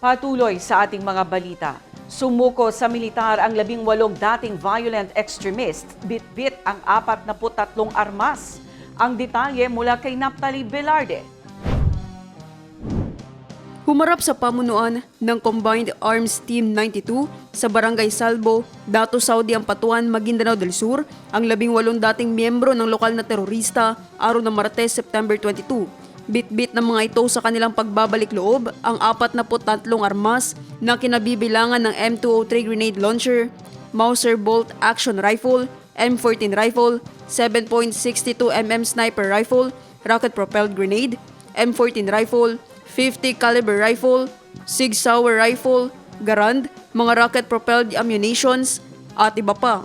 Patuloy sa ating mga balita. Sumuko sa militar ang labing walong dating violent extremist. Bit-bit ang 43 armas. Ang detalye mula kay Naptali Velarde. Humarap sa pamunuan ng Combined Arms Team 92 sa Barangay Salvo, Dato Saudi ang Patuan, Maguindanao del Sur, ang labing walong dating miyembro ng lokal na terorista araw ng Martes, September 22. Bit-bit ng mga ito sa kanilang pagbabalik loob ang 43 armas na kinabibilangan ng M203 grenade launcher, Mauser bolt action rifle, M14 rifle, 7.62mm sniper rifle, rocket-propelled grenade, M14 rifle, 50 caliber rifle, Sig Sauer rifle, Garand, mga rocket-propelled ammunitions, at iba pa.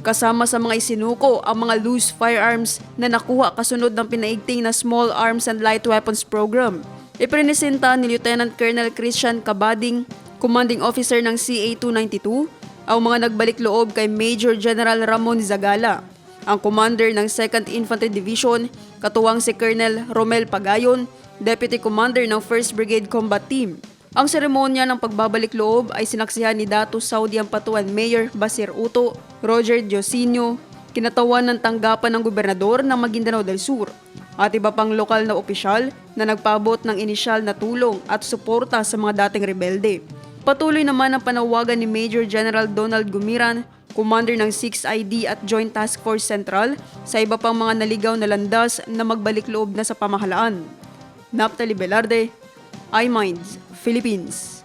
Kasama sa mga isinuko ang mga loose firearms na nakuha kasunod ng pinaigting na Small Arms and Light Weapons Program. Iprenesenta ni Lieutenant Colonel Christian Cabading, commanding officer ng CA-292, ang mga nagbalik loob kay Major General Ramon Zagala, ang commander ng 2nd Infantry Division, katuwang si Colonel Romel Pagayon, Deputy Commander ng 1st Brigade Combat Team. Ang seremonya ng pagbabalik loob ay sinaksihan ni Dato Saudi Ampatuan Mayor Basir Uto, Roger Diosinio, kinatawan ng tanggapan ng gobernador ng Maguindanao del Sur, at iba pang lokal na opisyal na nagpabot ng inisyal na tulong at suporta sa mga dating rebelde. Patuloy naman ang panawagan ni Major General Donald Gumiran, commander ng 6ID at Joint Task Force Central, sa iba pang mga naligaw na landas na magbalik loob na sa pamahalaan. Naptali Velarde, iMinds, Philippines.